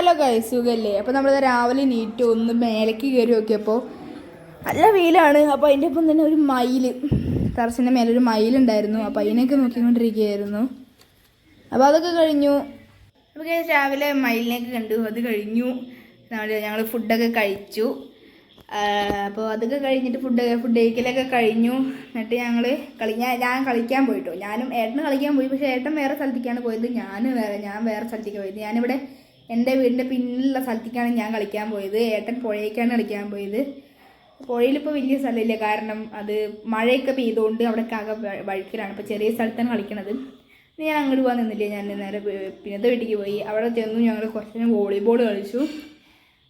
Hello guys സുഖല്ലേ? അപ്പോൾ നമ്മൾ രാവിലെ നീറ്റ് ഒന്ന് മേലേക്ക് കയറി നോക്കിയപ്പോൾ നല്ല വെയിലാണ്. അപ്പോൾ അതിന്റെ ഒപ്പം തന്നെ ഒരു മയിൽ ടെറസിന്റെ മേലെ ഒരു മയിലുണ്ടായിരുന്നു. അപ്പോൾ അതിനെയൊക്കെ നോക്കിക്കൊണ്ടിരിക്കുകയായിരുന്നു. അപ്പോൾ അതൊക്കെ കഴിഞ്ഞു. അപ്പോൾ രാവിലെ മയിലിനെയൊക്കെ കണ്ടു. അത് കഴിഞ്ഞു. ഞങ്ങൾ ഫുഡൊക്കെ കഴിച്ചു. അപ്പോൾ അതൊക്കെ കഴിഞ്ഞിട്ട് ഫുഡ് ഫുഡ് കഴിക്കലൊക്കെ കഴിഞ്ഞു. എന്നിട്ട് ഞങ്ങൾ കളി ഞാൻ ഞാൻ കളിക്കാൻ പോയിട്ടോ. ഞാനും ഏട്ടന് കളിക്കാൻ പോയി. പക്ഷേ ഏട്ടൻ വേറെ സ്ഥലത്തേക്കാണ് പോയത്. ഞാൻ വേറെ ഞാൻ വേറെ സ്ഥലത്തേക്ക് പോയത്. ഞാനിവിടെ എന്റെ വീടിന്റെ പിന്നിലുള്ള സ്ഥലത്തേക്കാണ് ഞാൻ കളിക്കാൻ പോയത്. ഏട്ടൻ പുഴയ്ക്കാണ് കളിക്കാൻ പോയത്. പുഴയിലിപ്പോൾ വലിയ സ്ഥലമില്ല. കാരണം അത് മഴയൊക്കെ പെയ്തുകൊണ്ട് അവിടെ വ- വഴുക്കലാണ്. അപ്പോൾ ചെറിയ സ്ഥലത്താണ് കളിക്കണത്. ഞാൻ അങ്ങോട്ട് പോകാൻ നിന്നില്ല. ഞാൻ നേരെ പിന്നത്തെ വീട്ടിലേക്ക് പോയി. അവിടെ ചെന്നു ഞങ്ങൾ കുറച്ച് നേരം വോളിബോൾ കളിച്ചു.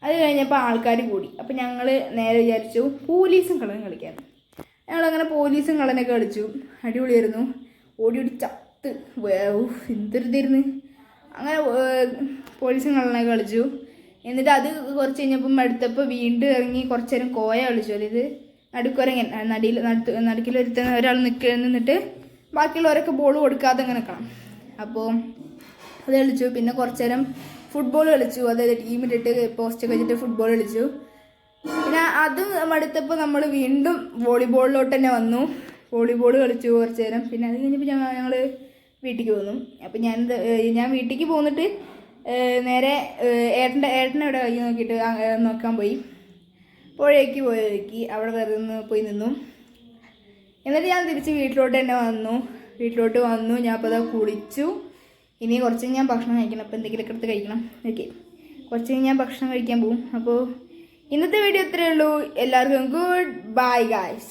അത് കഴിഞ്ഞപ്പോൾ ആൾക്കാർ കൂടി. അപ്പോൾ ഞങ്ങൾ നേരെ വിചാരിച്ചു പോലീസും കള്ളനും കളിക്കാൻ. ഞങ്ങളങ്ങനെ പോലീസും കള്ളനൊക്കെ കളിച്ചു. അടിപൊളിയായിരുന്നു. ഓടി ഓടി ചത്ത്. എന്തൊരിതായിരുന്നു അങ്ങനെ പോലീസും കള്ളനൊക്കെ കളിച്ചു. എന്നിട്ട് അത് കുറച്ച് കഴിഞ്ഞപ്പം അടുത്തപ്പോൾ വീണ്ടും ഇറങ്ങി കുറച്ച് നേരം കോയ കളിച്ചു. അതായത് നടുക്കുരങ്ങൻ നടിയിൽ നടുത്ത് നടുക്കിലൊരുത്ത ഒരാൾ നിൽക്കുക നിന്നിട്ട് ബാക്കിയുള്ളവരൊക്കെ ബോൾ കൊടുക്കാതെ അങ്ങനെ നിൽക്കണം അപ്പോൾ അത് കളിച്ചു. പിന്നെ കുറച്ച് നേരം ഫുട്ബോൾ കളിച്ചു. അതായത് ടീമിലിട്ട് പോസ്റ്റ് വെച്ചിട്ട് ഫുട്ബോൾ കളിച്ചു. പിന്നെ അത് മടുത്തപ്പോൾ നമ്മൾ വീണ്ടും വോളിബോളിലോട്ട് തന്നെ വന്നു. വോളിബോൾ കളിച്ചു കുറച്ച് നേരം പിന്നെ അത് കഴിഞ്ഞപ്പോൾ ഞങ്ങൾ വീട്ടിലേക്ക് പോന്നു അപ്പം ഞാൻ ഞാൻ വീട്ടിലേക്ക് പോന്നിട്ട് നേരെ ഏട്ടന്റെ ഏട്ടനെ ഇവിടെ കൈ നോക്കിയിട്ട് നോക്കാൻ പോയി. പുഴയ്ക്ക് പോയി അവിടെ വെറുതെ നിന്ന് പോയി നിന്നു. എന്നിട്ട് ഞാൻ തിരിച്ച് വീട്ടിലോട്ട് തന്നെ വന്നു. വീട്ടിലോട്ട് വന്നു ഞാൻ അപ്പോൾ അതാ കുളിച്ചു. ഇനി കുറച്ച് ഞാൻ ഭക്ഷണം കഴിക്കണം. അപ്പോൾ എന്തെങ്കിലുമൊക്കെ എടുത്ത് കഴിക്കണം. ഓക്കെ. കുറച്ച് ഞാൻ ഭക്ഷണം കഴിക്കാൻ പോകും അപ്പോൾ ഇന്നത്തെ വീഡിയോ ഇത്രയേ ഉള്ളൂ. എല്ലാവർക്കും ഗുഡ് ബൈ ഗായ്സ്.